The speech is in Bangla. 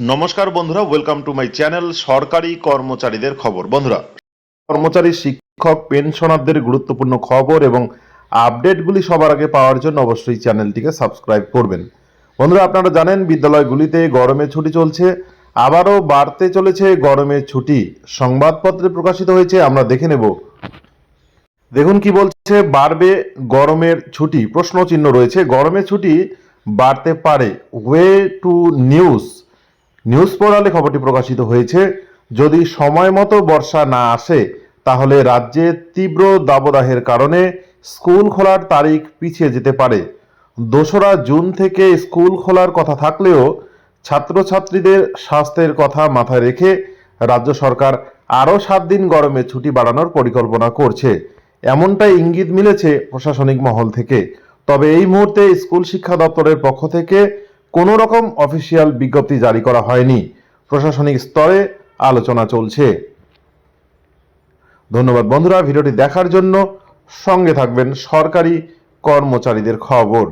নমস্কার বন্ধুরা ওয়েলকাম টু মাই চ্যানেল সরকারি কর্মচারীদের খবর। বন্ধুরা, কর্মচারী, শিক্ষক, পেনশনারদের গুরুত্বপূর্ণ খবর এবং আপডেটগুলি সবার আগে পাওয়ার জন্য অবশ্যই চ্যানেলটিকে সাবস্ক্রাইব করবেন। বন্ধুরা, আপনারা জানেন, বিদ্যালয়গুলিতে গরমের ছুটি চলছে। আবারও বাড়তে চলেছে গরমের ছুটি। সংবাদপত্রে প্রকাশিত হয়েছে, আমরা দেখে নেব। দেখুন কি বলছে, বাড়বে গরমের ছুটি। প্রশ্ন চিহ্ন রয়েছে গরমের ছুটি বাড়তে পারে। ওয়ে টু নিউজ নিউজ পোর্টালে খবরটি প্রকাশিত হয়েছে। যদি সময় মতো বর্ষা না আসে, তাহলে রাজ্যে তীব্র দাবদাহের কারণে স্কুল খোলার তারিখ পিছিয়ে যেতে পারে। দোসরা জুন থেকে স্কুল খোলার কথা থাকলেও ছাত্রছাত্রীদের স্বাস্থ্যের কথা মাথায় রেখে রাজ্য সরকার আরও সাত দিন গরমে ছুটি বাড়ানোর পরিকল্পনা করছে। এমনটাই ইঙ্গিত মিলেছে প্রশাসনিক মহল থেকে। তবে এই মুহূর্তে স্কুল শিক্ষা দপ্তরের পক্ষ থেকে কোনো রকম অফিসিয়াল বিজ্ঞপ্তি জারি করা হয়নি। প্রশাসনিক স্তরে আলোচনা চলছে। ধন্যবাদ বন্ধুরা, ভিডিওটি দেখার জন্য সঙ্গে থাকবেন সরকারি কর্মচারীদের খবর।